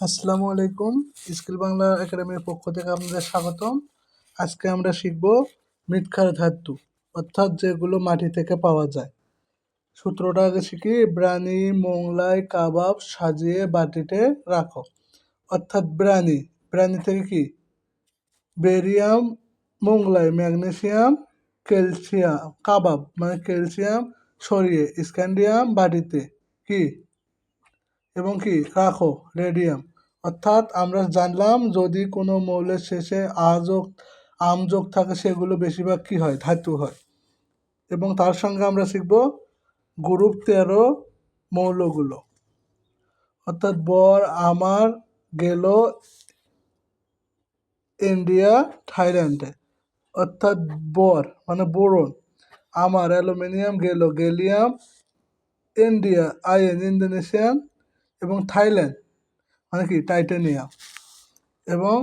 আসসালামু আলাইকুম। স্কিল বাংলা একাডেমির পক্ষ থেকে আপনাদের স্বাগতম। আজকে আমরা শিখব মৃৎক্ষার ধাতু, অর্থাৎ যেগুলো মাটি থেকে পাওয়া যায়। সূত্রটা আগে শিখি ব্রানি মোংলাই, কাবাব, সাজিয়ে বাটিতে রাখো। অর্থাৎ ব্রানি ব্রানি থেকে কি? বেরিয়াম, মোংলাই, ম্যাগনেসিয়াম, ক্যালসিয়াম, কাবাব মানে ক্যালসিয়াম সরিয়ে, স্ক্যান্ডিয়াম বাটিতে, কি? এবং কি? রাখো, রেডিয়াম। অর্থাৎ আমরা জানলাম যদি কোনো মৌলের শেষে আযোগ আমযোগ থাকে, সেগুলো বেশিরভাগ কী হয়? ধাতু হয়। এবং তার সঙ্গে আমরা শিখব গ্রুপ তেরো মৌলগুলো। অর্থাৎ বর, আমার, গেল, ইন্ডিয়া, থাইল্যান্ডে। অর্থাৎ বর মানে বোরন। আমার, অ্যালুমিনিয়াম, গেল, গেলিয়াম, ইন্ডিয়া, আইএন, ইন্দোনেশিয়ান এবং থাইল্যান্ড মানে কি টাইটেনিয়া এবং